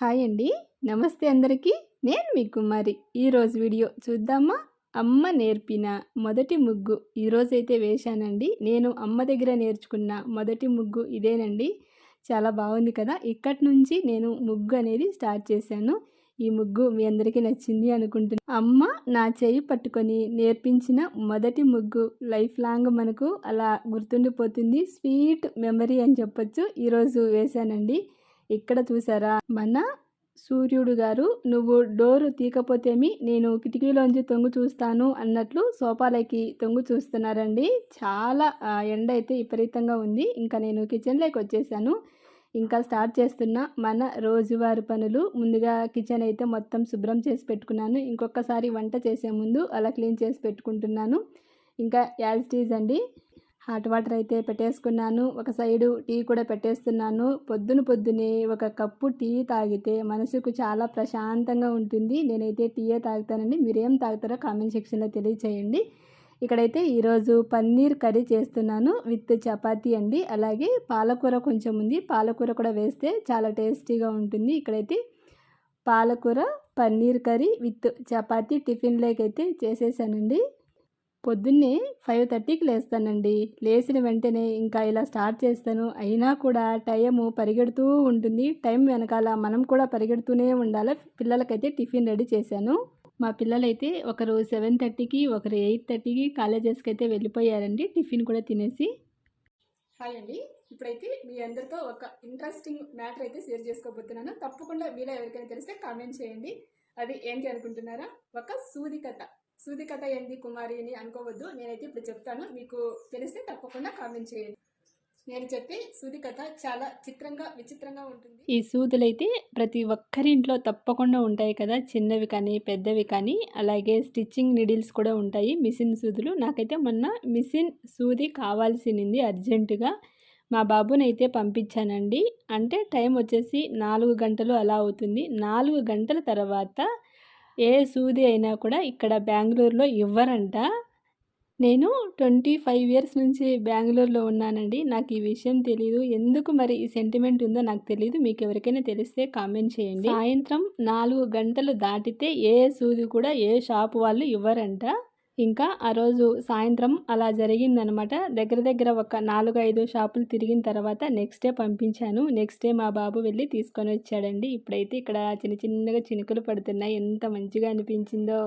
Hi అండి. నమస్తే అందరికీ. నేను మీ కుమారి. ఈరోజు వీడియో చూద్దామా? అమ్మ నేర్పిన మొదటి ముగ్గు. ఈరోజైతే వేశానండి. నేను అమ్మ దగ్గర నేర్చుకున్న మొదటి ముగ్గు ఇదేనండి. చాలా బాగుంది కదా. ఇక్కడి నుంచి నేను ముగ్గు అనేది స్టార్ట్ చేశాను. ఈ ముగ్గు మీ అందరికీ నచ్చింది అనుకుంటున్నాను అమ్మ నా చేయి పట్టుకొని నేర్పించిన మొదటి ముగ్గు లైఫ్ లాంగ్ మనకు అలా గుర్తుండిపోతుంది. స్వీట్ మెమరీ అని చెప్పొచ్చు. ఈరోజు వేశానండి. ఇక్కడ చూసారా? మన సూర్యుడు గారు నువ్వు డోరు తీకపోతేమి నేను కిటికీలోంచి తొంగు చూస్తాను అన్నట్లు సోఫాలకి తొంగు చూస్తున్నారండి. చాలా ఎండ అయితే విపరీతంగా ఉంది. ఇంకా నేను కిచెన్లోకి వచ్చేసాను. ఇంకా స్టార్ట్ చేస్తున్న మన రోజువారి పనులు. ముందుగా కిచెన్ అయితే మొత్తం శుభ్రం చేసి పెట్టుకున్నాను. ఇంకొకసారి వంట చేసే ముందు అలా క్లీన్ చేసి పెట్టుకుంటున్నాను. ఇంకా యాజ్ టీజ్ అండి. హాట్ వాటర్ అయితే పెట్టేసుకున్నాను. ఒక సైడు టీ కూడా పెట్టేస్తున్నాను. పొద్దున పొద్దునే ఒక కప్పు టీ తాగితే మనసుకు చాలా ప్రశాంతంగా ఉంటుంది. నేనైతే టీయే తాగుతానండి. మీరేం తాగుతారో కామెంట్ సెక్షన్లో తెలియచేయండి. ఇక్కడైతే ఈరోజు పన్నీర్ కర్రీ చేస్తున్నాను విత్ చపాతీ అండి. అలాగే పాలకూర కొంచెం ఉంది. పాలకూర కూడా వేస్తే చాలా టేస్టీగా ఉంటుంది. ఇక్కడైతే పాలకూర పన్నీర్ కర్రీ విత్ చపాతీ టిఫిన్లోకి అయితే చేసేసానండి. పొద్దున్నే ఫైవ్ థర్టీకి లేస్తానండి. లేచిన వెంటనే ఇంకా ఇలా స్టార్ట్ చేస్తాను. అయినా కూడా టైము పరిగెడుతూ ఉంటుంది. టైం వెనకాల మనం కూడా పరిగెడుతూనే ఉండాలి. పిల్లలకైతే టిఫిన్ రెడీ చేశాను. మా పిల్లలైతే ఒకరు సెవెన్ థర్టీకి ఒకరు ఎయిట్ థర్టీకి కాలేజెస్కి అయితే వెళ్ళిపోయారండి. టిఫిన్ కూడా తినేసి. హాయ్ అండి. ఇప్పుడైతే మీ అందరితో ఒక ఇంట్రెస్టింగ్ మ్యాటర్ అయితే షేర్ చేసుకోబోతున్నాను. తప్పకుండా మీలో ఎవరికైనా తెలిస్తే కామెంట్ చేయండి. అది ఏంటి అనుకుంటున్నారా? ఒక సూది కథ. సూది కథ ఏంటి కుమారి అని అనుకోవద్దు. నేనైతే ఇప్పుడు చెప్తాను. మీకు తెలిస్తే తప్పకుండా కామెంట్ చేయండి. నేను చెప్పే సూది కథ చాలా చిత్రంగా విచిత్రంగా ఉంటుంది. ఈ సూదులైతే ప్రతి ఒక్కరింట్లో తప్పకుండా ఉంటాయి కదా. చిన్నవి కానీ పెద్దవి కానీ. అలాగే స్టిచ్చింగ్ నిడిల్స్ కూడా ఉంటాయి. మిషన్ సూదులు నాకైతే మొన్న మిషన్ సూది కావాల్సింది అర్జెంటుగా. మా బాబునైతే పంపించానండి. అంటే టైం వచ్చేసి నాలుగు గంటలు అలా అవుతుంది. నాలుగు గంటల తర్వాత ఏ సూది అయినా కూడా ఇక్కడ బెంగళూరులో ఇవ్వరంట. నేను ట్వంటీ ఫైవ్ ఇయర్స్ నుంచి బెంగళూరులో ఉన్నానండి. నాకు ఈ విషయం తెలియదు ఎందుకు మరి ఈ సెంటిమెంట్ ఉందో నాకు తెలియదు మీకు ఎవరికైనా తెలిస్తే కామెంట్ చేయండి. సాయంత్రం నాలుగు గంటలు దాటితే ఏ సూది కూడా ఏ షాప్ వాళ్ళు ఇవ్వరంట. ఇంకా ఆ రోజు సాయంత్రం అలా జరిగిందనమాట. దగ్గర దగ్గర ఒక నాలుగు ఐదు షాపులు తిరిగిన తర్వాత నెక్స్ట్ డే పంపించాను. నెక్స్ట్ డే మా బాబు వెళ్ళి తీసుకొని వచ్చాడండి. ఇప్పుడైతే ఇక్కడ చిన్న చిన్నగా చినుకులు పడుతున్నాయి. ఎంత మంచిగా అనిపించిందో.